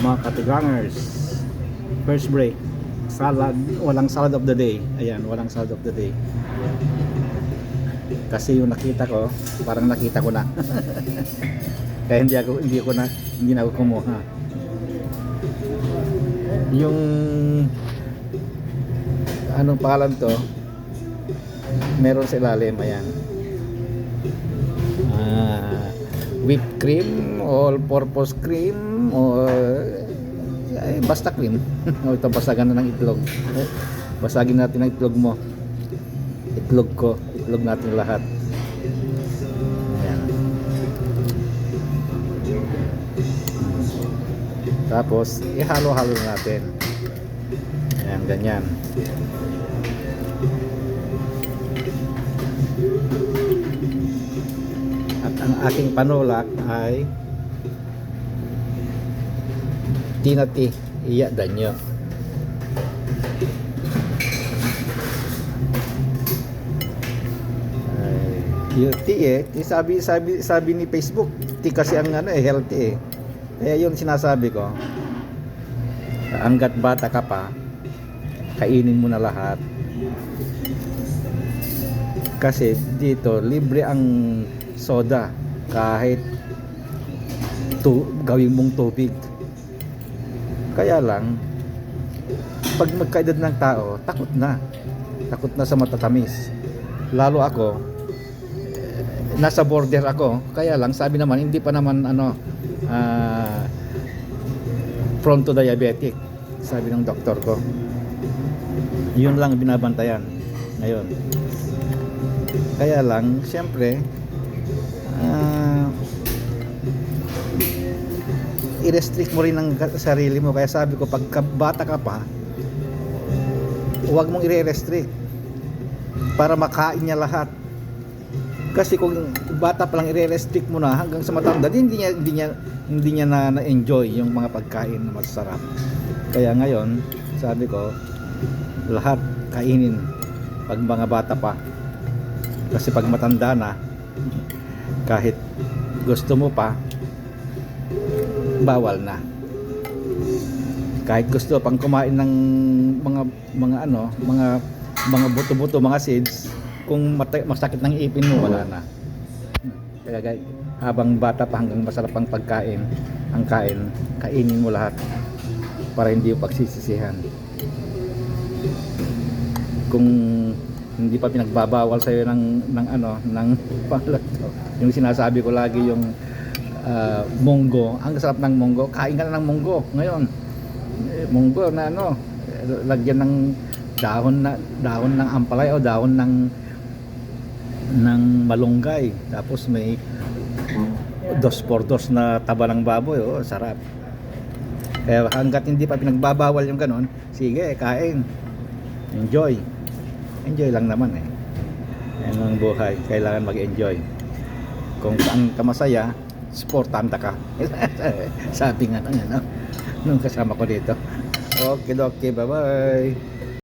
mga katigangers. First break. Salad. Walang salad of the day. Ayan walang salad of the day. Kasi yung nakita ko parang nakita ko na. Kaya hindi ako hindi ko na hindi na ako kumuha. Yung anong pangalan to? Meron sa ilalim ayan. Ah, whipped cream all purpose cream o ay, basta cream. O ito basagan na ng itlog. Eh, basagin natin ang itlog mo. Itlog ko. Itlog natin lahat. Ayan. Tapos ihalo-halo natin. Ayan ganyan. At ang aking panulak ay tinati iya danyo. Yung ti eh. Sabi sabi sabi ni Facebook ti kasi ang ano eh healthy eh. Kaya yun sinasabi ko. Hanggat bata ka pa kainin mo na lahat. Kasi dito libre ang soda. Kahit tu gawin mong tubig kaya lang pag magkaedad ng tao takot na. Takot na sa matatamis. Lalo ako eh, nasa border ako. Kaya lang sabi naman hindi pa naman ano ah, prone to diabetic sabi ng doktor ko. Yun lang binabantayan ngayon. Kaya lang siyempre ah, i-restrict mo rin ang sarili mo. Kaya sabi ko pag bata ka pa huwag mong i-restrict para makain niya lahat. Kasi kung bata pa lang i-restrict mo na hanggang sa matanda di- hindi niya hindi niya hindi niya na, na-enjoy yung mga pagkain na masarap. Kaya ngayon sabi ko lahat kainin pag mga bata pa. Kasi pag matanda na kahit gusto mo pa bawal na. Kahit gusto pang kumain ng mga mga ano mga mga buto-buto mga seeds kung mata- masakit ng ipin mo wala na. Kaya habang bata pa hanggang masarap ang pagkain ang kain kainin mo lahat para hindi yung pagsisisihan. Kung hindi pa pinagbabawal sa iyo ng ng ano ng yung sinasabi ko lagi yung ah, munggo. Ang sarap ng munggo. Kain ka na ng munggo ngayon. Eh, munggo na ano lagyan ng dahon na dahon ng ampalay o dahon ng ng malunggay. Tapos may dos por dos na taba ng baboy. Oh sarap. Kaya hanggat hindi pa pinagbabawal yung ganon sige kain. Enjoy. Enjoy lang naman eh. Yan ang buhay. Kailangan mag-enjoy. Kung saan ka masaya sportanda ka. Sabi nga ng ano nung kasama ko dito. Okay okay bye bye